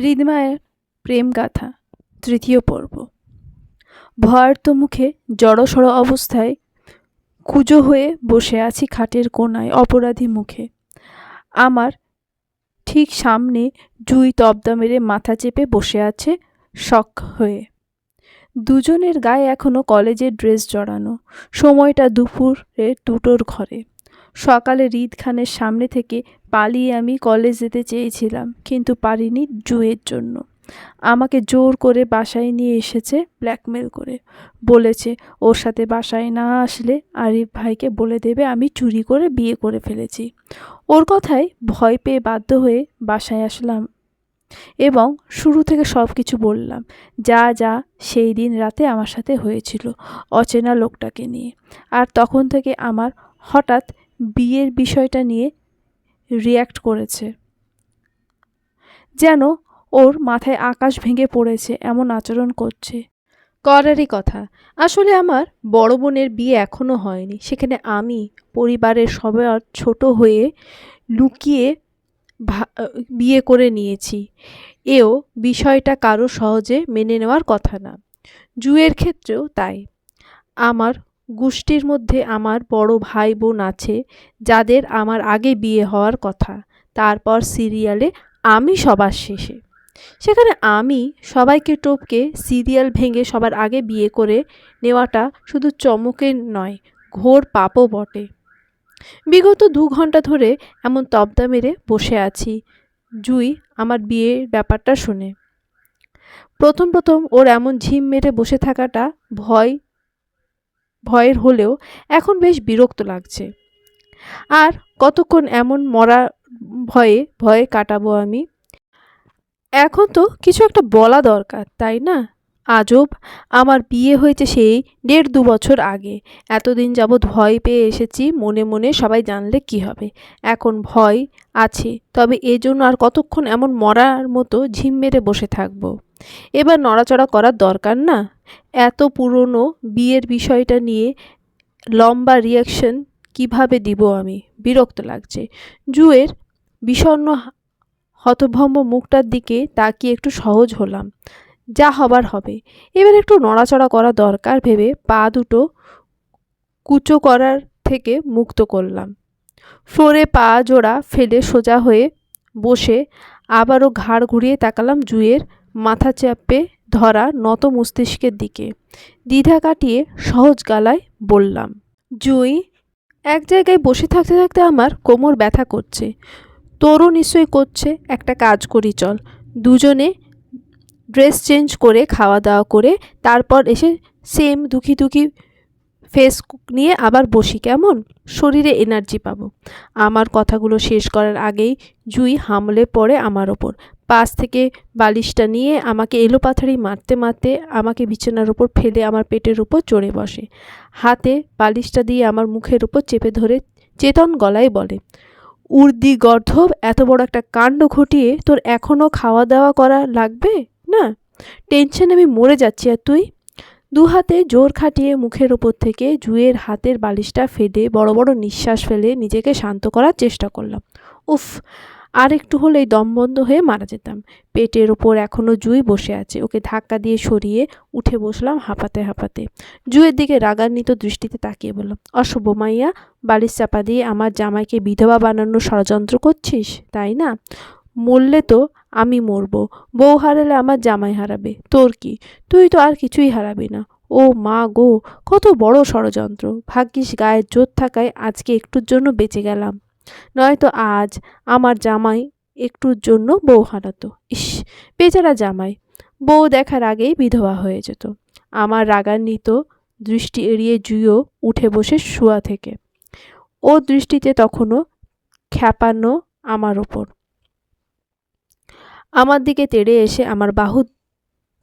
হৃদমায়ের প্রেমগাথা, তৃতীয় পর্ব। ভয়ার্ত মুখে জড়সড় অবস্থায় কুজো হয়ে বসে আছি খাটের কোণায় অপরাধী মুখে। আমার ঠিক সামনে জুই তবদা মেরে মাথা চেপে বসে আছে শখ হয়ে। দুজনের গায়ে এখনও কলেজের ড্রেস জড়ানো। সময়টা দুপুরে দুটোর ঘরে। সকালে রিদ খানের সামনে থেকে পালিয়ে আমি কলেজ যেতে চেয়েছিলাম, কিন্তু পারিনি জুয়ের জন্য। আমাকে জোর করে বাসায় নিয়ে এসেছে ব্ল্যাকমেল করে। বলেছে, ওর সাথে বাসায় না আসলে আরিফ ভাইকে বলে দেবে আমি চুরি করে বিয়ে করে ফেলেছি। ওর কথায় ভয় পেয়ে বাধ্য হয়ে বাসায় আসলাম এবং শুরু থেকে সব কিছু বললাম। যা যা সেই দিন রাতে আমার সাথে হয়েছিল অচেনা লোকটাকে নিয়ে। আর তখন থেকে আমার হঠাৎ বিয়ের বিষয়টা নিয়ে রিয়্যাক্ট করেছে। যেন ওর মাথায় আকাশ ভেঙে পড়েছে এমন আচরণ করছে। করারই কথা। আসলে আমার বড় বোনের বিয়ে এখনও হয়নি। সেখানে আমি পরিবারের সবার ছোট হয়ে লুকিয়ে বিয়ে করে নিয়েছি। এও বিষয়টা কারও সহজে মেনে নেওয়ার কথা না। জুয়ের ক্ষেত্রেও তাই। আমার গোষ্ঠীর মধ্যে আমার বড় ভাই বোন আছে, যাদের আমার আগে বিয়ে হওয়ার কথা। তারপর সিরিয়ালে আমি সবার শেষে। সেখানে আমি সবাইকে টপকে সিরিয়াল ভেঙে সবার আগে বিয়ে করে নেওয়াটা শুধু চমকের নয়, ঘোর পাপও বটে। বিগত দু ঘণ্টা ধরে এমন তবদা মেরে বসে আছি, জুই আমার বিয়ের ব্যাপারটা শুনে। প্রথম প্রথম ওর এমন ঝিম মেরে বসে থাকাটা ভয় ভয়ের হলেও এখন বেশ বিরক্ত লাগছে। আর কতক্ষণ এমন মরা ভয়ে ভয়ে কাটাবো আমি? এখন তো কিছু একটা বলা দরকার, তাই না? আজব, আমার বিয়ে হয়েছে সেই দেড় দু বছর আগে। এতদিন যাবৎ ভয় পেয়ে এসেছি, মনে মনে সবাই জানলে কি হবে। এখন ভয় আছে, তবে এজন্য আর কতক্ষণ এমন মরার মতো ঝিম মেরে বসে থাকব? এবার নড়াচড়া করার দরকার না। এত পুরনো বিয়ের বিষয়টা নিয়ে লম্বা রিয়াকশন কীভাবে দিব আমি? বিরক্ত লাগছে। জুয়ের বিষণ্ণ হতভম্ব মুখটার দিকে তাকিয়ে একটু সহজ হলাম। যা হবার হবে। এবার একটু নড়াচড়া করা দরকার ভেবে পা দুটো কুচো করার থেকে মুক্ত করলাম। ফ্লোরে পা জোড়া ফেলে সোজা হয়ে বসে আবারও ঘাড় ঘুরিয়ে তাকালাম জুয়ের মাথা চাপে ধরা নত মস্তিষ্কের দিকে। দ্বিধা কাটিয়ে সহজ গালায় বললাম, জুই, এক জায়গায় বসে থাকতে থাকতে আমার কোমর ব্যথা করছে। তোরও নিশ্চয়ই করছে, একটা কাজ করি চল। দুজনে ড্রেস চেঞ্জ করে খাওয়া দাওয়া করে তারপর এসে সেম দুঃখী দুঃখী ফেস নিয়ে আবার বসি, কেমন? শরীরে এনার্জি পাবো। আমার কথাগুলো শেষ করার আগেই জুই হামলে পড়ে আমার ওপর। পাশ থেকে বালিশটা নিয়ে আমাকে এলো এলোপাথারি মারতে মারতে আমাকে বিছানার উপর ফেলে আমার পেটের উপর চড়ে বসে। হাতে বালিশটা দিয়ে আমার মুখের উপর চেপে ধরে চেতন গলায় বলে, উর্দি গর্ধব, এত বড় একটা কাণ্ড ঘটিয়ে তোর এখনও খাওয়া দাওয়া করা লাগবে? না, টেনশন আমি মরে যাচ্ছি, আর তুই? দু হাতে জোর খাটিয়ে মুখের ওপর থেকে জুয়ের হাতের বালিশটা ফেলে বড় বড় নিঃশ্বাস ফেলে নিজেকে শান্ত করার চেষ্টা করলাম। উফ আর একটু হলেই দম বন্ধ হয়ে মারা যেতাম। পেটের ওপর এখনও জুই বসে আছে। ওকে ধাক্কা দিয়ে সরিয়ে উঠে বসলাম হাঁপাতে হাঁপাতে। জুয়ের দিকে রাগান্বিত দৃষ্টিতে তাকিয়ে বললাম অশুভ মাইয়া, বালিশ চাপা দিয়ে আমার জামাইকে বিধবা বানানোর ষড়যন্ত্র করছিস, তাই না? মরলে তো আমি মরব। বউ হারালে আমার জামাই হারাবে। তোর কি? তুই তো আর কিছুই হারাবি না। ও মা গো, কত বড় ষড়যন্ত্র। ভাগ্যিস গায়ের জোর থাকায় আজকে একটুর জন্য বেঁচে গেলাম। নয়তো আজ আমার জামাই একটুর জন্য বউ হারাতো। ইস, বেচারা জামাই, বউ দেখার আগেই বিধবা হয়ে যেত। আমার রাগান্বিত দৃষ্টি এড়িয়ে জুইও উঠে বসে শুয়া থেকে। ও দৃষ্টিতে তখনও খ্যাপানো আমার ওপর। আমার দিকে তেড়ে এসে আমার বাহু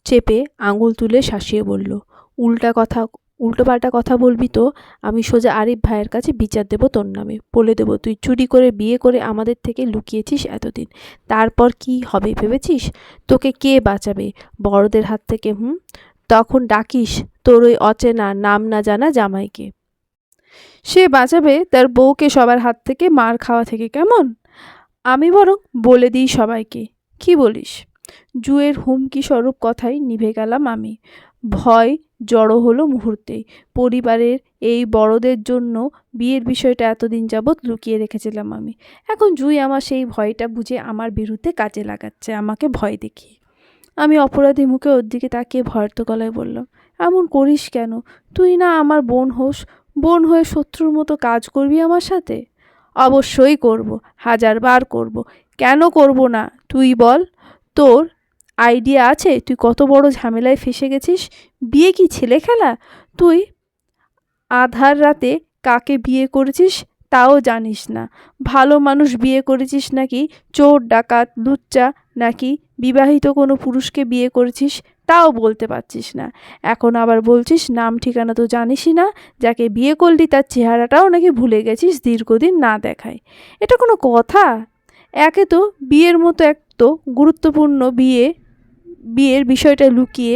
চেপে আঙুল তুলে শাসিয়ে বলল, উল্টা কথা উল্টোপাল্টা কথা বলবি তো? আমি সোজা আরিফ ভাইয়ের কাছে বিচার দেবো তোর নামে। বলে দেবো, তুই চুরি করে, বিয়ে করে আমাদের থেকে লুকিয়েছিস এতদিন। তারপর কি হবে ভেবেছিস? তোকে কে বাঁচাবে? বড়দের হাত থেকে, হুম? তখন ডাকিস তোর ওই অচেনা, নাম না জানা জামাইকে। সে বাঁচাবে তার বউকে সবার হাত থেকে, মার খাওয়া থেকে কেমন? আমি বরং বলে দিই সবাইকে। কি বলিস? জুয়ের হুমকি স্বরূপ কথাই নিভে গেলাম আমি। ভয় জড়ো হলো মুহূর্তেই। পরিবারের এই বড়দের জন্য বিয়ের বিষয়টা এতদিন যাবৎ লুকিয়ে রেখেছিলাম আমি। এখন জুই আমার সেই ভয়টা বুঝে আমার বিরুদ্ধে কাজে লাগাচ্ছে, আমাকে ভয় দেখিয়ে। আমি অপরাধী মুখে ওর দিকে তাকিয়ে ভয়ত গলায় বললাম, এমন করিস কেন? তুই না আমার বোন হোস, বোন হয়ে শত্রুর মতো কাজ করবি আমার সাথে? অবশ্যই করব, হাজারবার করব। কেন করব না? তুই বল। তোর আইডিয়া আছে? তুই কত বড় ঝামেলায় ফেসে গেছিস? বিয়ে কি ছেলে খেলা? তুই আধার রাতে কাকে বিয়ে করেছিস তাও জানিস না। ভালো মানুষ বিয়ে করেছিস নাকি চোর, ডাকাত, লুচ্চা নাকি বিবাহিত কোনো পুরুষকে বিয়ে করেছিস তাও বলতে পারছিস না। এখন আবার বলছিস নাম ঠিকানা তো জানিসই না, যাকে বিয়ে করলি তার চেহারাটাও নাকি ভুলে গেছিস দীর্ঘদিন না দেখায়। এটা কোনো কথা? একে তো বিয়ের মতো এক তো গুরুত্বপূর্ণ বিয়ে, বিয়ের বিষয়টা লুকিয়ে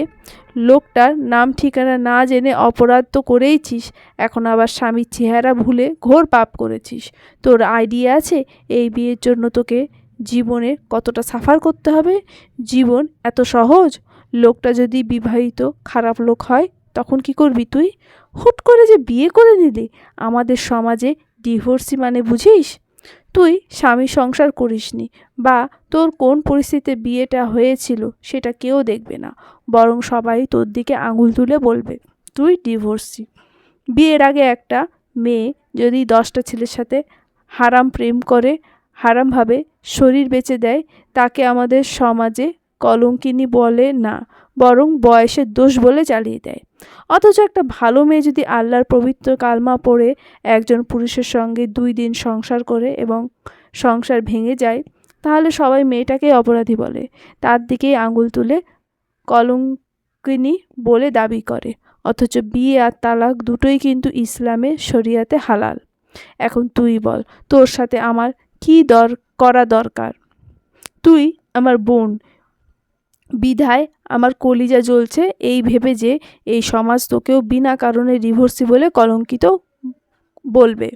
লোকটার নাম ঠিকানা না জেনে অপরাধ তো করেইছিস, এখন আবার স্বামীর চেহারা ভুলে ঘোর পাপ করেছিস। তোর আইডিয়া আছে এই বিয়ের জন্য তোকে জীবনে কতটা সাফার করতে হবে? জীবন এত সহজ? লোকটা যদি বিবাহিত খারাপ লোক হয়, তখন কি করবি তুই? হুট করে যে বিয়ে করে নিলি, আমাদের সমাজে ডিভোর্সি মানে বুঝিস? তুই স্বামী সংসার করিসনি বা তোর কোন পরিস্থিতিতে বিয়েটা হয়েছিল সেটা কেউ দেখবে না। বরং সবাই তোর দিকে আঙুল তুলে বলবে, তুই ডিভোর্সি। বিয়ের আগে একটা মেয়ে যদি দশটা ছেলের সাথে হারাম প্রেম করে, হারামভাবে শরীর বেচে দেয়, তাকে আমাদের সমাজে কলঙ্কিনী বলে না, বরং বয়সের দোষ বলে চালিয়ে দেয়। অথচ একটা ভালো মেয়ে যদি আল্লাহর পবিত্র কালমা পড়ে, একজন পুরুষের সঙ্গে দুই দিন সংসার করে এবং সংসার ভেঙে যায়, তাহলে সবাই মেয়েটাকে অপরাধী বলে। তার দিকেই আঙুল তুলে কলঙ্কিনী বলে দাবি করে, অথচ বিয়ে আর তালাক দুটোই কিন্তু ইসলামে শরিয়াতে হালাল। এখন তুই বল, তোর সাথে আমার কী দর, করা দরকার? তুই আমার বোন বিধায় আমার কলিজা জ্বলছে, এই ভেবে যে এই সমাজ তোকেও বিনা কারণে ডিভোর্সি বলে কলঙ্কিত বলবে।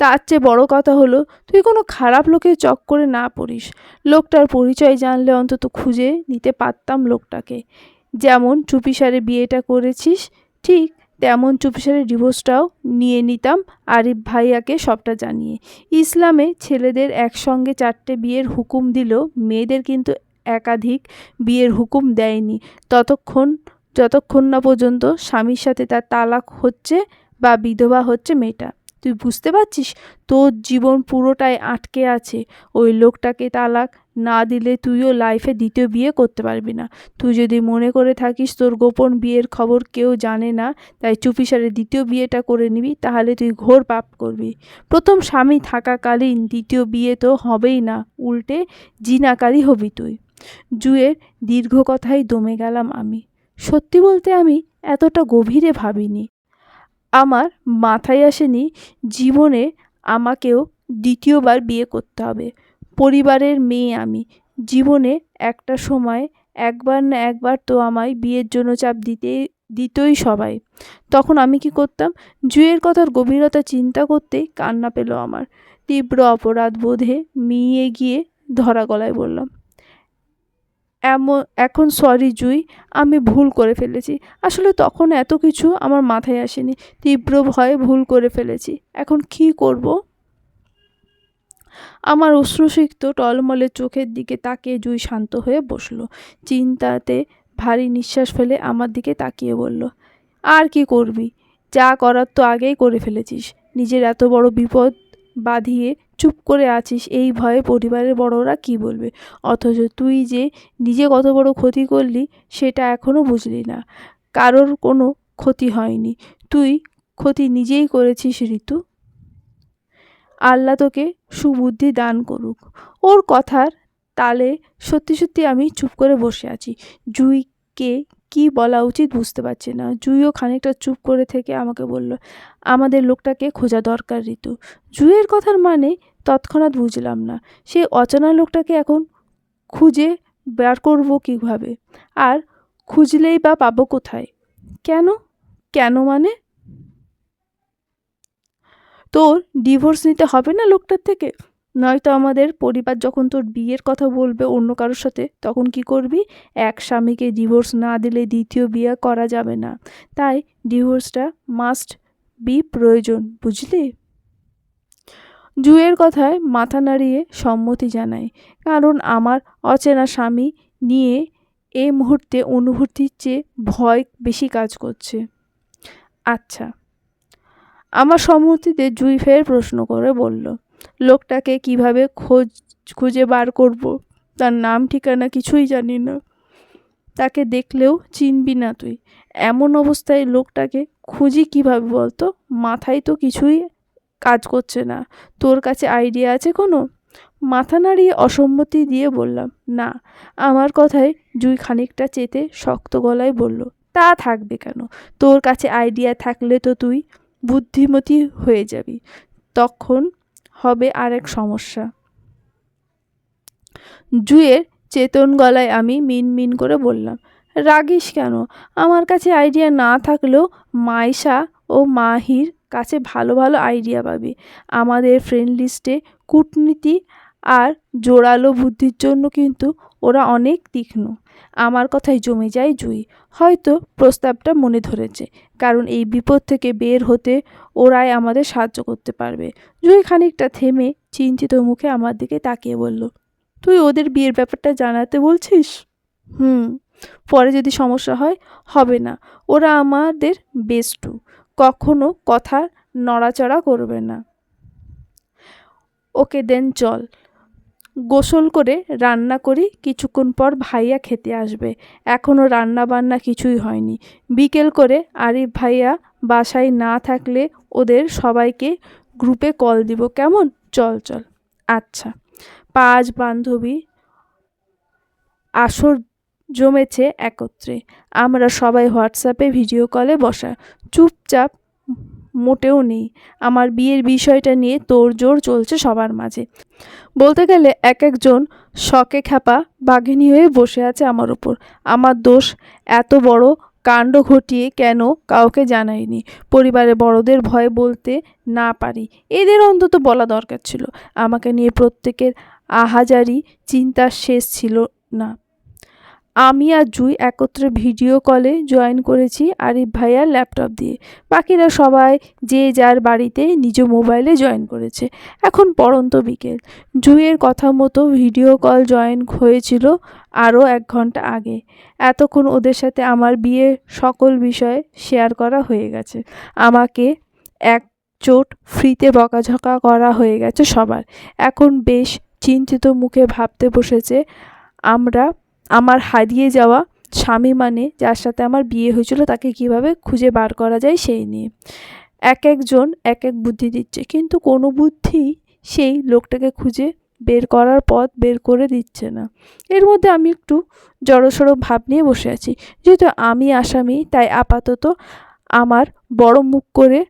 তার চেয়ে বড় কথা হলো, তুই কোনো খারাপ লোকের চক্করে না পড়িস। লোকটার পরিচয় জানলে অন্তত খুঁজে নিতে পারতাম লোকটাকে। যেমন চুপিসারে বিয়েটা করেছিস, ঠিক তেমন চুপসারে ডিভোর্সটাও নিয়ে নিতাম আরিফ ভাইয়াকে সবটা জানিয়ে। ইসলামে ছেলেদের একসঙ্গে চারটে বিয়ের হুকুম দিল মেয়েদের কিন্তু একাধিক বিয়ের হুকুম দেয়নি। ততক্ষণ, যতক্ষণ না পর্যন্ত স্বামীর সাথে তার তালাক হচ্ছে বা বিধবা হচ্ছে মেয়েটা। তুই বুঝতে পারছিস? তোর জীবন পুরোটাই আটকে আছে। ওই লোকটাকে তালাক না দিলে তুইও লাইফে দ্বিতীয় বিয়ে করতে পারবি না। তুই যদি মনে করে থাকিস তোর গোপন বিয়ের খবর কেউ জানে না, তাই চুপিসারে দ্বিতীয় বিয়েটা করে নিবি, তাহলে তুই ঘোর পাপ করবি। প্রথম স্বামী থাকাকালীন দ্বিতীয় বিয়ে তো হবেই না, উল্টে জিনাকারী হবি তুই। জুয়ের দীর্ঘ কথাই দমে গেলাম আমি। সত্যি বলতে আমি এতটা গভীরে ভাবিনি। আমার মাথায় আসেনি জীবনে আমাকেও দ্বিতীয়বার বিয়ে করতে হবে। পরিবারের মেয়ে আমি। জীবনে একটা সময় একবার না একবার তো আমায় বিয়ের জন্য চাপ দিতে, দিতই সবাই। তখন আমি কি করতাম? জুয়ের কথার গভীরতা চিন্তা করতেই কান্না পেল আমার। তীব্র অপরাধ বোধে মিয়ে গিয়ে ধরা গলায় বললাম এমন, এখন সরি জুই, আমি ভুল করে ফেলেছি। আসলে তখন এত কিছু আমার মাথায় আসেনি। তীব্র ভয়ে ভুল করে ফেলেছি। এখন কি করব? আমার অশ্রুসিক্ত টলমলে চোখের দিকে তাকিয়ে জুই শান্ত হয়ে বসল। চিন্তাতে ভারী নিঃশ্বাস ফেলে আমার দিকে তাকিয়ে বলল, আর কি করবি? যা করার তো আগেই করে ফেলেছিস। নিজের এত বড় বিপদ বাঁধিয়ে চুপ করে আছিস, এই ভয়ে পরিবারের বড়রা কি বলবে? অথচ তুই যে নিজে কত বড় ক্ষতি করলি, সেটা এখনও বুঝলি না। কারোর কোনো ক্ষতি হয়নি। তুই ক্ষতি নিজেই করেছিস, ঋতু। আল্লাহ তোকে সুবুদ্ধি দান করুক। ওর কথার তালে সত্যি সত্যি আমি চুপ করে বসে আছি। জুইকে কি বলা উচিত বুঝতে পারছি না। জুইও খানিকটা চুপ করে থেকে আমাকে বলল, আমাদের লোকটাকে খোঁজা দরকার, ঋতু। জুইয়ের কথার মানে তৎক্ষণাৎ বুঝলাম না। সে অচেনা লোকটাকে এখন খুঁজে বের করব কীভাবে? আর খুঁজলেই বা পাবো কোথায়? কেন? কেন মানে? তোর ডিভোর্স নিতে হবে না লোকটার থেকে? নয়তো আমাদের পরিবার যখন তোর বিয়ের কথা বলবে অন্য কারোর সাথে, তখন কি করবি? এক স্বামীকে ডিভোর্স না দিলে দ্বিতীয় বিয়ে করা যাবে না। তাই ডিভোর্সটা মাস্ট বি প্রয়োজন, বুঝলি? জুয়ের কথায় মাথা নাড়িয়ে সম্মতি জানাই, কারণ আমার অচেনা স্বামী নিয়ে এই মুহূর্তে অনুভূতির চেয়ে ভয় বেশি কাজ করছে। আচ্ছা আমার সম্মতিতে জুই ফের প্রশ্ন করে বলল লোকটাকে কীভাবে খোঁজ, খুঁজে বার করব? তার নাম, ঠিকানা কিছুই জানি না। তাকে দেখলেও চিনবি না তুই। এমন অবস্থায় লোকটাকে খুঁজি কীভাবে বলতো? মাথায় তো কিছুই কাজ করছে না। তোর কাছে আইডিয়া আছে কোনো? মাথা নাড়িয়ে অসম্মতি দিয়ে বললাম, না। আমার কথায় জুই খানিকটা চেতে শক্ত গলায় বলল, তা থাকবে কেন? তোর কাছে আইডিয়া থাকলে তো তুই বুদ্ধিমতী হয়ে যাবি। তখন হবে আরেক সমস্যা। জুয়ের চেতন গলায় আমি মিন মিন করে বললাম, রাগিস কেন? আমার কাছে আইডিয়া না থাকলেও মাইশা ও মাহির কাছে ভালো ভালো আইডিয়া পাবি। আমাদের ফ্রেন্ড লিস্টে কূটনীতি আর জোরালো বুদ্ধির জন্য কিন্তু ওরা অনেক তীক্ষ্ণ। আমার কথায় জমে যায় জুই। হয়তো প্রস্তাবটা মনে ধরেছে, কারণ এই বিপদ থেকে বের হতে ওরাই আমাদের সাহায্য করতে পারবে। জুই খানিকটা থেমে চিন্তিত মুখে আমার দিকে তাকিয়ে বলল, তুই ওদের বিয়ের ব্যাপারটা জানাতে বলছিস? হুম, পরে যদি সমস্যা হয়, হবে না। ওরা আমাদের বেস্টু কখনো কথা নড়াচড়া করবে না। ওকে দেন চল। গোসল করে রান্না করি, কিছুক্ষণ পর ভাইয়া খেতে আসবে। এখনও রান্না বান্না কিছুই হয়নি। বিকেল করে আরিফ ভাইয়া বাসায় না থাকলে ওদের সবাইকে গ্রুপে কল দিব, কেমন? চল চল। আচ্ছা। পাঁচ বান্ধবী আসর জমেছে একত্রে। আমরা সবাই হোয়াটসঅ্যাপে ভিডিও কলে বসা। চুপচাপ মোটেও নেই। আমার বিয়ের বিষয়টা নিয়ে তোড়জোড় চলছে সবার মাঝে। বলতে গেলে এক একজন শখে খ্যাপা বাঘিনী হয়ে বসে আছে আমার ওপর আমার দোষ এত বড় কাণ্ড ঘটিয়ে কেন কাউকে জানাইনি। পরিবারে বড়দের ভয় বলতে না পারি। এদের অন্তত বলা দরকার ছিল। আমাকে নিয়ে প্রত্যেকের আহাজারি, চিন্তার শেষ ছিল না। আমি আর জুই একত্রে ভিডিও কলে জয়েন করেছি আরিফ ভাইয়ার ল্যাপটপ দিয়ে। বাকিরা সবাই যে যার বাড়িতে নিজ মোবাইলে জয়েন করেছে। এখন পরন্ত বিকেল। জুইয়ের কথা মতো ভিডিও কল জয়েন হয়েছিল আরও এক ঘণ্টা আগে। এতক্ষণ ওদের সাথে আমার বিয়ের সকল বিষয়ে শেয়ার করা হয়ে গেছে। আমাকে এক চোট ফ্রিতে বকাঝকা করা হয়ে গেছে সবার। এখন বেশ চিন্তিত মুখে ভাবতে বসেছে আমরা আমার হারিয়ে যাওয়া স্বামী মানে যার সাথে আমার বিয়ে হয়েছিল, তাকে কীভাবে খুঁজে বার করা যায় সেই নিয়ে। এক একজন এক এক বুদ্ধি দিচ্ছে, কিন্তু কোনো বুদ্ধি সেই লোকটাকে খুঁজে বের করার পথ বের করে দিচ্ছে না। এর মধ্যে আমি একটু জড়সড়ো ভাব নিয়ে বসে আছি। যেহেতু আমি আসামি, তাই আপাতত আমার বড় মুখ করে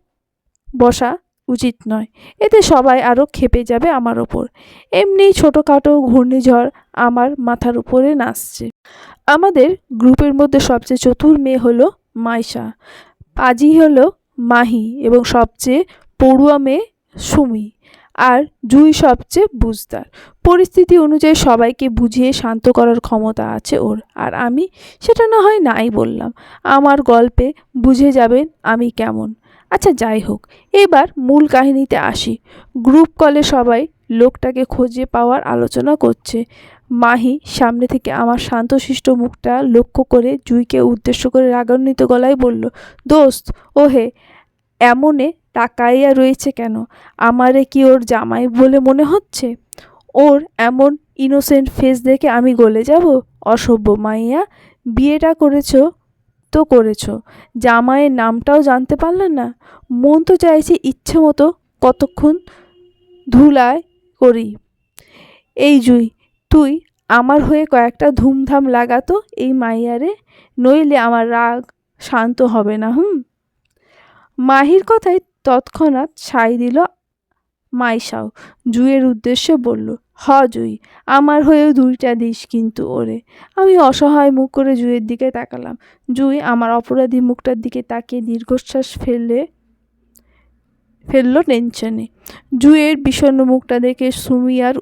বসা উচিত নয়। এতে সবাই আরও খেপে যাবে আমার ওপর। এমনি ছোটোখাটো ঘূর্ণিঝড় আমার মাথার উপরে নাচছে। আমাদের গ্রুপের মধ্যে সবচেয়ে চতুর মেয়ে হলো মাইশা। পাজি হলো মাহি এবং সবচেয়ে পড়ুয়া মেয়ে সুমি আর জুই সবচেয়ে বুঝদার। পরিস্থিতি অনুযায়ী সবাইকে বুঝিয়ে শান্ত করার ক্ষমতা আছে ওর আর আমি সেটা না হয় নাই বললাম। আমার গল্পে বুঝে যাবেন আমি কেমন। আচ্ছা যাই হোক, এবার মূল কাহিনীতে আসি। গ্রুপ কলে সবাই লোকটাকে খুঁজে পাওয়ার আলোচনা করছে। মাহি সামনে থেকে আমার শান্তশিষ্ট মুখটা লক্ষ্য করে জুইকে উদ্দেশ্য করে রাগান্বিত গলায় বলল, দোস্ত, ওহে, এমনে তাকাইয়া রয়েছে কেন? আমারে কি ওর জামাই বলে মনে হচ্ছে? ওর এমন ইনোসেন্ট ফেস দেখে আমি গলে যাব? অসভ্য মাইয়া, বিয়েটা করেছ তো করেছ। জামাইয়ের নামটাও জানতে পারলেন না? মন তো চাইছে ইচ্ছে মতো কতক্ষণ ধুলায় করি। এই জুই, তুই আমার হয়ে কয়েকটা ধুমধাম লাগাতো এই মাইয়ারে, নইলে আমার রাগ শান্ত হবে না, হুম? মাহির কথায় তৎক্ষণাৎ ছাই দিল মাইশাও। জুইয়ের উদ্দেশ্যে বলল হ, জুই। আমার হয়েও দুইটা দিস কিন্তু ওরে। আমি অসহায় মুখ করে জুইয়ের দিকে তাকালাম। জুই আমার অপরাধী মুখটার দিকে তাকিয়ে দীর্ঘশ্বাস ফেলে, ফেলল টেনশনে। জুয়ের বিষণ্ণ মুখটা দেখে সুমি আর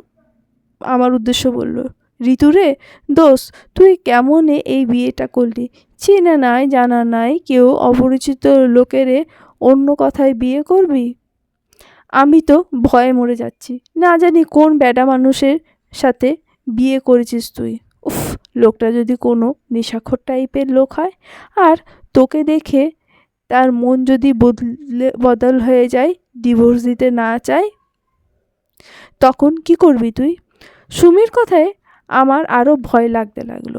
আমার উদ্দেশ্য বলল ঋতু রে দোষ তুই কেমনে এই বিয়েটা করলি? চেনা নাই, জানা নাই, কেউ অপরিচিত লোকেরে অন্য কথায় বিয়ে করবি? আমি তো ভয়ে মরে যাচ্ছি। না জানি কোন ব্যাডা মানুষের সাথে বিয়ে করেছিস তুই। উফ, লোকটা যদি কোনো নেশাখোর টাইপের লোক হয়, আর তোকে দেখে তার মন যদি বদলে, বদল হয়ে যায় ডিভোর্স দিতে না চায়, তখন কি করবি তুই? সুমির কথায় আমার আরও ভয় লাগতে লাগল।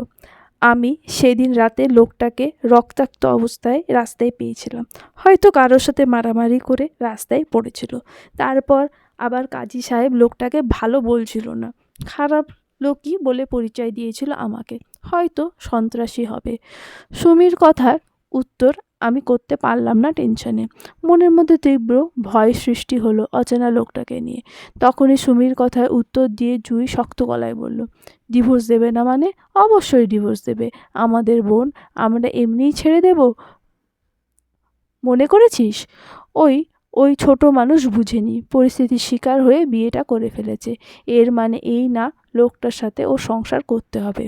আমি সেদিন রাতে লোকটাকে রক্তাক্ত অবস্থায় রাস্তায় পেয়েছিলাম। হয়তো কারোর সাথে মারামারি করে রাস্তায় পড়েছিল। তারপর আবার কাজী সাহেব লোকটাকে ভালো বলছিল না। খারাপ লোকই বলে পরিচয় দিয়েছিল আমাকে। হয়তো সন্ত্রাসী হবে। সুমির কথার উত্তর আমি করতে পারলাম না টেনশনে। মনের মধ্যে তীব্র ভয় সৃষ্টি হলো অচেনা লোকটাকে নিয়ে। তখনই সুমির কথায় উত্তর দিয়ে জুই শক্ত গলায় বলল, ডিভোর্স দেবে না মানে? অবশ্যই ডিভোর্স দেবে। আমাদের বোন আমরা এমনিই ছেড়ে দেব। মনে করেছিস? ওই ওই ছোট মানুষ বুঝেনি। পরিস্থিতির শিকার হয়ে বিয়েটা করে ফেলেছে। এর মানে এই না, লোকটার সাথে ও সংসার করতে হবে।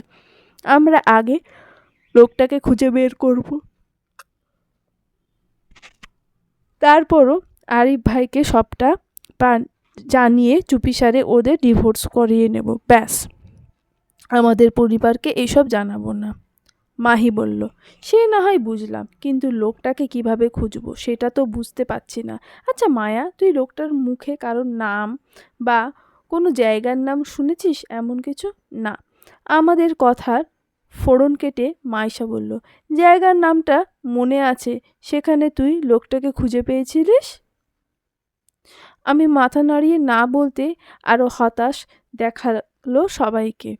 আমরা আগে লোকটাকে খুঁজে বের করব। তারপরও আরিফ ভাইকে সবটা পান- জানিয়ে চুপিসারে ওদের ডিভোর্স করিয়ে নেব। ব্যাস। আমাদের পরিবারকে এইসব জানাব না। মাহি বলল, সে না হয় বুঝলাম, কিন্তু লোকটাকে কীভাবে খুঁজবো সেটা তো বুঝতে পারছি না। আচ্ছা মায়া, তুই লোকটার মুখে কারোর নাম বা কোনো জায়গার নাম শুনেছিস এমন কিছু? না। আমাদের কথার ফোড়ন কেটে মাইশা বলল, জায়গার নামটা মনে আছে, সেখানে তুই লোকটাকে খুঁজে পেয়েছিলিস? আমি মাথা নাড়িয়ে না বলতে আরও হতাশ দেখাল সবাইকে।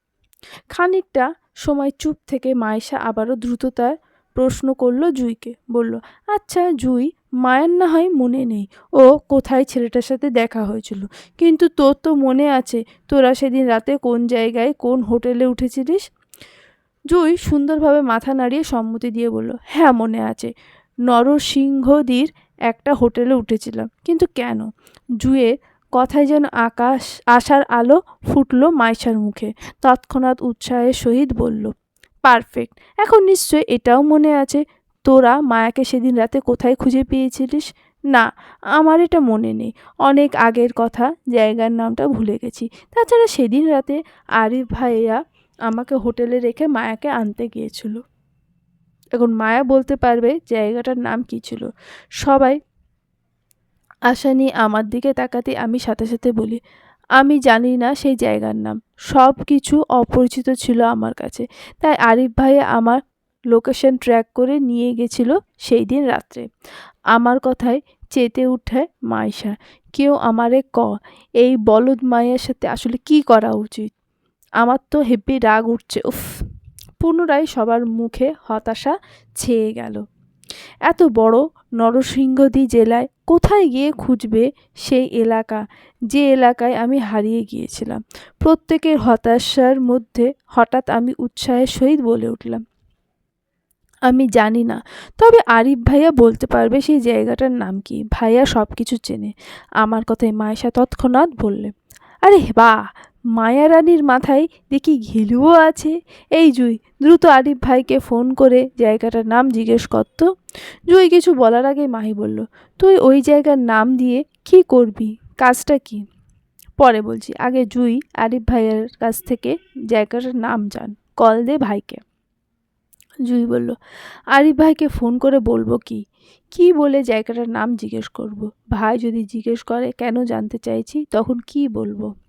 খানিকটা সময় চুপ থেকে মায়েশা আবারও দ্রুততার প্রশ্ন করল জুইকে, বলল আচ্ছা জুই, মায়ের না হয় মনে নেই, ও কোথায় ছেলেটার সাথে দেখা হয়েছিল? কিন্তু তোর তো মনে আছে, তোরা সেদিন রাতে কোন জায়গায় কোন হোটেলে উঠেছিলিস? জুই সুন্দরভাবে মাথা নাড়িয়ে সম্মতি দিয়ে বলল হ্যাঁ মনে আছে। নরসিংহদির একটা হোটেলে উঠেছিলাম। কিন্তু কেন? জুয়ে কথায় যেন আকাশ, আশার আলো ফুটলো মাইশার মুখে। তৎক্ষণাৎ উৎসাহের সহিত বলল, পারফেক্ট। এখন নিশ্চয় এটাও মনে আছে। তোরা মায়াকে সেদিন রাতে কোথায় খুঁজে পেয়েছিলিস? না, আমার এটা মনে নেই। অনেক আগের কথা, জায়গার নামটা ভুলে গেছি। তাছাড়া সেদিন রাতে আরিফ ভাইয়া আমাকে হোটেলে রেখে মায়াকে আনতে গিয়েছিল। এখন মায়া বলতে পারবে জায়গাটার নাম কী ছিল। সবাই আশা নিয়ে আমার দিকে তাকাতে আমি সাথে সাথে বলি, আমি জানি না সেই জায়গার নাম। সব কিছু অপরিচিত ছিল আমার কাছে। তাই আরিফ ভাই আমার লোকেশন ট্র্যাক করে নিয়ে গেছিল সেই দিন রাত্রে। আমার কথায় চেতে উঠে মাইশা, কেউ আমারে ক, এই বলদ মায়ের সাথে আসলে কি করা উচিত? আমার তো হেব্বি রাগ উঠছে, উফ। পুনরায় সবার মুখে হতাশা ছেয়ে গেল। এত বড় নরসিংহদী জেলায় কোথায় গিয়ে খুঁজবে সেই এলাকা? যে এলাকায় আমি হারিয়ে গিয়েছিলাম। প্রত্যেকের হতাশার মধ্যে হঠাৎ আমি উৎসাহের সহিত বলে উঠলাম। আমি জানি না, তবে আরিফ ভাইয়া বলতে পারবে সেই জায়গাটার নাম কি। ভাইয়া সব কিছু চেনে। আমার কথায় মায়েশা তৎক্ষণাৎ বললে, আরে বাহ! মায়া রানীর মাথায় দেখি ঘিলুও আছে। এই জুই, দ্রুত আরিফ ভাইকে ফোন করে জায়গাটার নাম জিজ্ঞেস করত। জুই কিছু বলার আগে মাহি বলল, তুই ওই জায়গার নাম দিয়ে কি করবি? কাজটা কি? পরে বলছি, আগে জুই আরিফ ভাইয়ের কাছ থেকে জায়গাটার নাম জান, কল দে ভাইকে। জুই বলল, আরিফ ভাইকে ফোন করে বলব কি? কি বলে জায়গাটার নাম জিজ্ঞেস করব? ভাই যদি জিজ্ঞেস করে, কেন জানতে চাইছি, তখন কি বলব?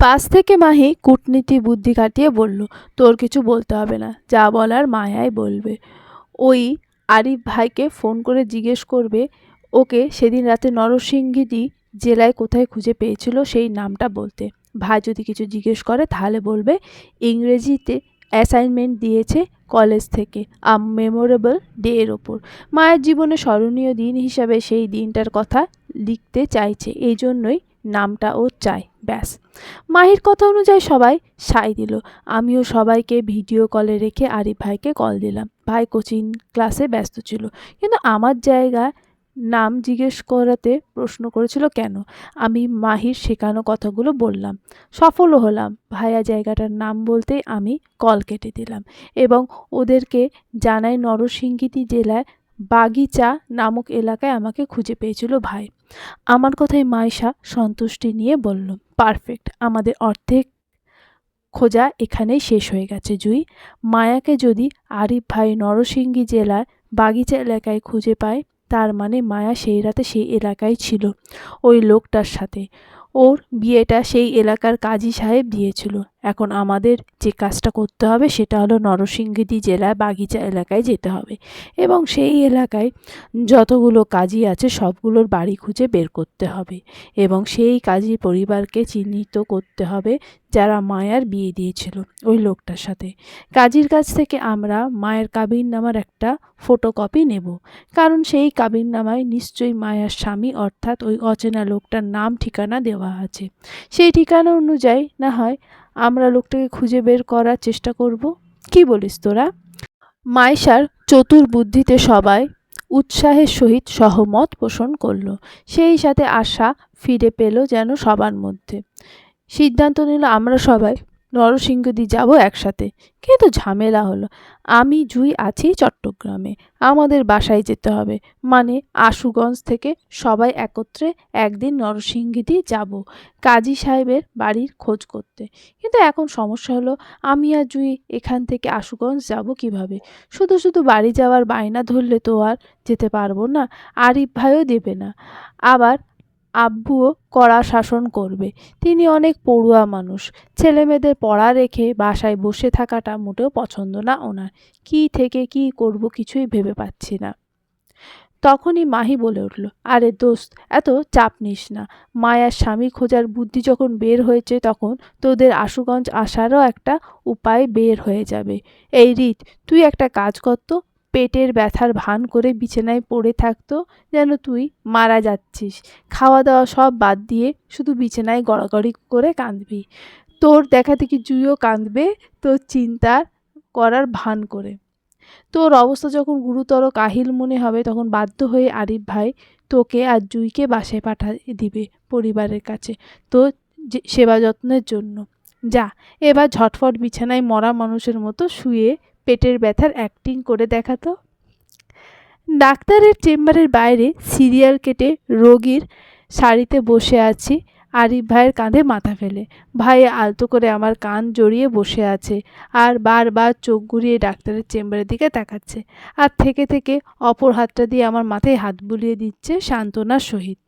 পাশ থেকে মাহি কূটনীতি বুদ্ধি কাটিয়ে বলল, তোর কিছু বলতে হবে না, যা বলার মায়াই বলবে। ওই আরিফ ভাইকে ফোন করে জিজ্ঞেস করবে, ওকে সেদিন রাতে নরসিংহীদি জেলায় কোথায় খুঁজে পেয়েছিল সেই নামটা বলতে? ভাই যদি কিছু জিজ্ঞেস করে, তাহলে বলবে, ইংরেজিতে অ্যাসাইনমেন্ট দিয়েছে কলেজ থেকে আম মেমোরেবল ডে এর ওপর। মায়ের জীবনে স্মরণীয় দিন হিসাবে সেই দিনটার কথা লিখতে চাইছে, এই জন্যই নামটা ও চায়, ব্যাস। মাহির কথা অনুযায়ী সবাই সাই দিল। আমিও সবাইকে ভিডিও কলে রেখে আরিফ ভাইকে কল দিলাম। ভাই কোচিং ক্লাসে ব্যস্ত ছিল, কিন্তু আমার জায়গা নাম জিজ্ঞেস করাতে প্রশ্ন করেছিল, কেন? আমি মাহির শেখানো কথাগুলো বললাম। সফলও হলাম। ভাইয়া জায়গাটার নাম বলতেই আমি কল কেটে দিলাম এবং ওদেরকে জানাই নরসিংগীতি জেলায় বাগিচা নামক এলাকায় আমাকে খুঁজে পেয়েছিল ভাই। আমার কথায় মাইশা সন্তুষ্টি নিয়ে বলল, পারফেক্ট, আমাদের অর্ধেক খোঁজা এখানেই শেষ হয়ে গেছে, জুই। মায়াকে যদি আরিফ ভাই নরসিংগী জেলার বাগিচা এলাকায় খুঁজে পায়, তার মানে মায়া সেই রাতে সেই এলাকায় ছিল, ওই লোকটার সাথে। ওর বিয়েটা সেই এলাকার কাজী সাহেব দিয়েছিল। এখন আমাদের যে কাজটা করতে হবে সেটা হলো নরসিংগীতি জেলায় বাগিচা এলাকায় যেতে হবে। এবং সেই এলাকায় যতগুলো কাজী আছে সবগুলোর বাড়ি খুঁজে বের করতে হবে। এবং সেই কাজী পরিবারকে চিহ্নিত করতে হবে যারা মায়ার বিয়ে দিয়েছিল ওই লোকটার সাথে। কাজীর কাছ থেকে আমরা মায়ের কাবিন নামার একটা ফটোকপি নেব। কারণ সেই কাবিন নামায় নিশ্চয়ই মায়ার স্বামী অর্থাৎ ওই অচেনা লোকটার নাম ঠিকানা দেওয়া আছে। সেই ঠিকানা অনুযায়ী না হয় আমরা লোকটাকে খুঁজে বের করার চেষ্টা করব। কি বলিস তোরা? মাইশার চতুর বুদ্ধিতে সবাই উৎসাহের সহিত সহমত পোষণ করল। সেই সাথে আশা ফিরে পেল যেন সবার মধ্যে। সিদ্ধান্ত নিল, আমরা সবাই নরসিংহদি যাব একসাথে। কিন্তু ঝামেলা হলো, আমি জুই আছি চট্টগ্রামে, আমাদের বাসায় যেতে হবে। মানে আশুগঞ্জ থেকে সবাই একত্রে একদিন নরসিংহীদি যাব কাজী সাহেবের বাড়ির খোঁজ করতে। কিন্তু এখন সমস্যা হলো, আমি আর জুই এখান থেকে আশুগঞ্জ যাব কীভাবে? শুধু শুধু বাড়ি যাওয়ার বায়না ধরলে তো আর যেতে পারব না, আরিফ ভাইও দেবে না। আবার আব্বুও কড়া শাসন করবে। তিনি অনেক পড়ুয়া মানুষ। ছেলেমেয়েদের পড়া রেখে বাসায় বসে থাকাটা মোটেও পছন্দ না ওনার। কী থেকে কি করব কিছুই ভেবে পাচ্ছি না। তখনই মাহি বলে উঠল, আরে দোস্ত, এত চাপ নিস না। মায়ার স্বামী খোঁজার বুদ্ধি যখন বের হয়েছে তখন তোদের আশুগঞ্জ আসারও একটা উপায় বের হয়ে যাবে। এই রিত, তুই একটা কাজ করতো পেটের ব্যথার ভান করে বিছানায় পড়ে থাকতো, যেন তুই মারা যাচ্ছিস। খাওয়া দাওয়া সব বাদ দিয়ে শুধু বিছানায় গড়াগড়ি করে কাঁদবি। তোর দেখা দেখি জুইও কাঁদবে তোর চিন্তা করার ভান করে। তোর অবস্থা যখন গুরুতর কাহিল মনে হবে, তখন বাধ্য হয়ে আরিফ ভাই তোকে আর জুইকে বাসায় পাঠা দিবে পরিবারের কাছে তো সেবা যত্নের জন্য। যা, এবার ঝটফট বিছানায় মরা মানুষের মতো শুয়ে পেটের ব্যথার অ্যাক্টিং করে দেখাতো। ডাক্তারের চেম্বারের বাইরে সিরিয়াল কেটে রোগীর শাড়িতে বসে আছি। আরিফ ভাইয়ের কাঁধে মাথা ফেলে। ভাই আলতো করে আমার কান জড়িয়ে বসে আছে আর বারবার চোখ ঘুরিয়ে ডাক্তারের চেম্বারের দিকে তাকাচ্ছে। আর থেকে থেকে অপর হাতটা দিয়ে আমার মাথায় হাত বুলিয়ে দিচ্ছে সান্ত্বনার সহিত।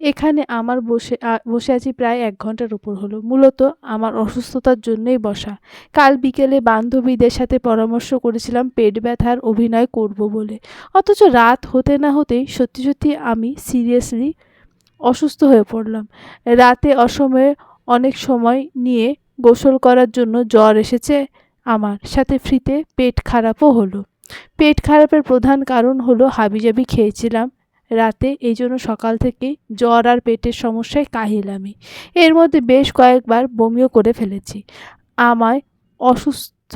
এখানে আমার বসে বসে আছি প্রায় এক ঘণ্টার উপর হলো। মূলত আমার অসুস্থতার জন্যই বসা। কাল বিকেলে বান্ধবীদের সাথে পরামর্শ করেছিলাম পেট ব্যথার অভিনয় করব বলে। অথচ রাত হতে না হতেই সত্যি সত্যি আমি সিরিয়াসলি অসুস্থ হয়ে পড়লাম। রাতে অসময়ে অনেক সময় নিয়ে গোসল করার জন্য জ্বর এসেছে আমার। সাথে ফ্রিতে পেট খারাপও হলো। পেট খারাপের প্রধান কারণ হলো হাবিজাবি খেয়েছিলাম। রাতে, এই জন্য সকাল থেকে জ্বর আর পেটের সমস্যায় কাহিল আমি। এর মধ্যে বেশ কয়েকবার বমিও করে ফেলেছি। আমায় অসুস্থ,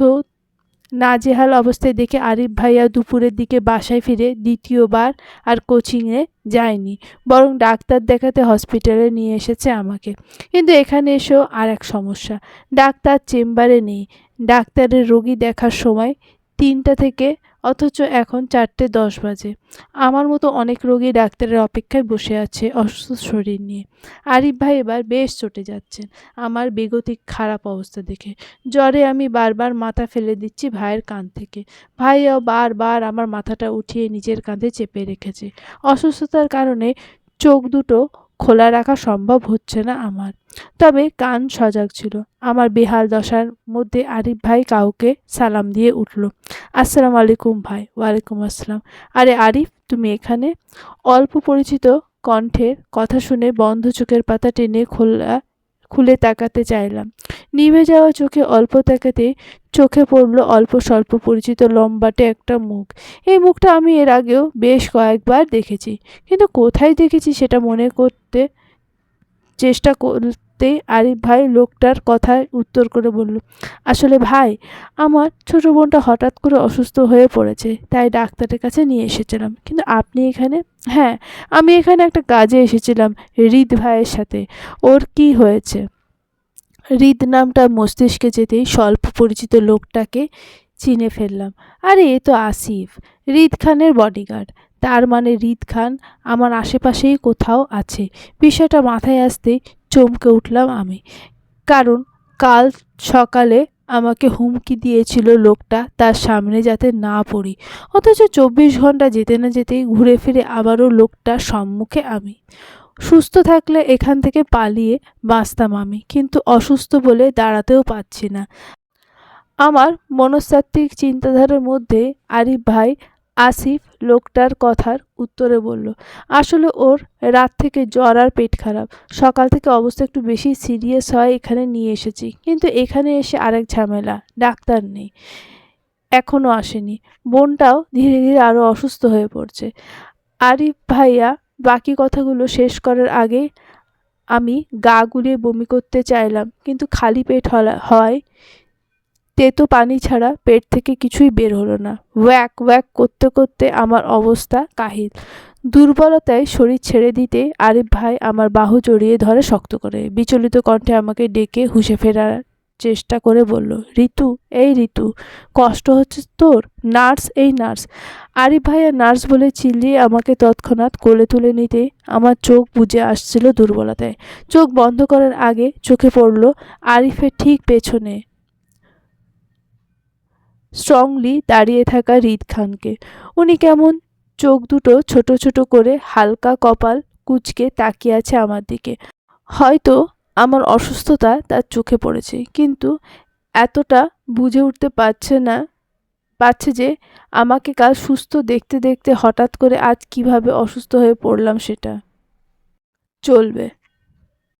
নাজেহাল অবস্থায় দেখে আরিফ ভাইয়া দুপুরের দিকে বাসায় ফিরে দ্বিতীয়বার আর কোচিংয়ে যায়নি, বরং ডাক্তার দেখাতে হসপিটালে নিয়ে এসেছে আমাকে। কিন্তু এখানে এসেও আর এক সমস্যা, ডাক্তার চেম্বারে নেই। ডাক্তারের রোগী দেখার সময় তিনটা থেকে অথচ এখন চারটে দশ বাজে। আমার মতো অনেক রোগী ডাক্তারের অপেক্ষায় বসে আছে অসুস্থ শরীর নিয়ে। আরিফ ভাই এবার বেশ চটে যাচ্ছেন আমার বেগতিক খারাপ অবস্থা দেখে। জ্বরে আমি বারবার মাথা ফেলে দিচ্ছি ভাইয়ের কান থেকে। ভাইয়াও বারবার আমার মাথাটা উঠিয়ে নিজের কাঁধে চেপে রেখেছে। অসুস্থতার কারণে চোখ দুটো খোলা রাখা সম্ভব হচ্ছে না আমার। তবে কান সজাগ ছিল। আমার বেহাল দশার মধ্যে আরিফ ভাই কাউকে সালাম দিয়ে উঠল। আসসালাম আলাইকুম ভাই, ওয়ালাইকুম আসসালাম। আরে আরিফ, তুমি এখানে? অল্প পরিচিত কণ্ঠের কথা শুনে বন্ধ চোখের পাতা টেনে খোলা, খুলে তাকাতে চাইলাম। নিভে যাওয়া চোখে অল্প তাকাতে চোখে পড়ল অল্প স্বল্প পরিচিত লম্বাটে একটা মুখ। এই মুখটা আমি এর আগেও বেশ কয়েকবার দেখেছি। কিন্তু কোথায় দেখেছি সেটা মনে করতে চেষ্টা করতে আরিফ ভাই লোকটার কথায় উত্তর করে বলল, আসলে ভাই, আমার ছোট বোনটা হঠাৎ করে অসুস্থ হয়ে পড়েছে, তাই ডাক্তারের কাছে নিয়ে এসেছিলাম। কিন্তু আপনি এখানে? হ্যাঁ আমি এখানে একটা কাজে এসেছিলাম, হৃদ ভাইয়ের সাথে। ওর কি হয়েছে? হৃদ নামটা মস্তিষ্কে যেতেই স্বল্প পরিচিত লোকটাকে চিনে ফেললাম। আরে, এ তো আসিফ, হৃদ খানের বডিগার্ড তার মানে হৃদ খান আমার আশেপাশেই কোথাও আছে। বিষয়টা মাথায় আসতেই চমকে উঠলাম আমি। কারণ কাল সকালে আমাকে হুমকি দিয়েছিল লোকটা তার সামনে যাতে না পড়ি। অথচ চব্বিশ ঘণ্টা যেতে না যেতেই ঘুরে ফিরে আবারও লোকটার সম্মুখে আমি। সুস্থ থাকলে এখান থেকে পালিয়ে বাঁচতাম আমি, কিন্তু অসুস্থ বলে দাঁড়াতেও পাচ্ছি না। আমার মনস্তাত্ত্বিক চিন্তাধারার মধ্যে আরিফ ভাই আসিফ লোকটার কথার উত্তরে বলল, আসলে ওর রাত থেকে জ্বর আর পেট খারাপ। সকাল থেকে অবস্থা একটু বেশি সিরিয়াস হয় এখানে নিয়ে এসেছি। কিন্তু এখানে এসে আরেক ঝামেলা, ডাক্তার নেই। এখনও আসেনি। বোনটাও ধীরে ধীরে আরও অসুস্থ হয়ে পড়ছে। আরিফ ভাইয়া, বাকি কথাগুলো শেষ করার আগে আমি গা গুলিয়ে বমি করতে চাইলাম, কিন্তু খালি পেট হওয়ায় তেতো পানি ছাড়া পেট থেকে কিছুই বের হলো না। ওয়াক ওয়াক করতে করতে আমার অবস্থা কাহিল। দুর্বলতায় শরীর ছেড়ে দিতে আরিফ ভাই আমার বাহু জড়িয়ে ধরে শক্ত করে। বিচলিত কণ্ঠে আমাকে ডেকে হুঁশে ফেরার চেষ্টা করে বলল, ঋতু, এই ঋতু, কষ্ট হচ্ছে তোর? নার্স, এই নার্স। আরিফ ভাইয়া নার্স বলে চিল্লিয়ে আমাকে তৎক্ষণাৎ কোলে তুলে নিতে আমার চোখ বুজে আসছিল দুর্বলতায়। চোখ বন্ধ করার আগে চোখে পড়ল, আরিফের ঠিক পেছনে স্ট্রংলি দাঁড়িয়ে থাকা রিদ খানকে। উনি কেমন? চোখ দুটো ছোট ছোট করে হালকা কপাল কুচকে তাকিয়ে আছে আমার দিকে। হয়তো আমার অসুস্থতা তার চোখে পড়েছে, কিন্তু এতটা বুঝে উঠতে পারছে না, পারছে যে আমাকে কাল সুস্থ দেখতে দেখতে হঠাৎ করে আজ কীভাবে অসুস্থ হয়ে পড়লাম সেটা। চলবে।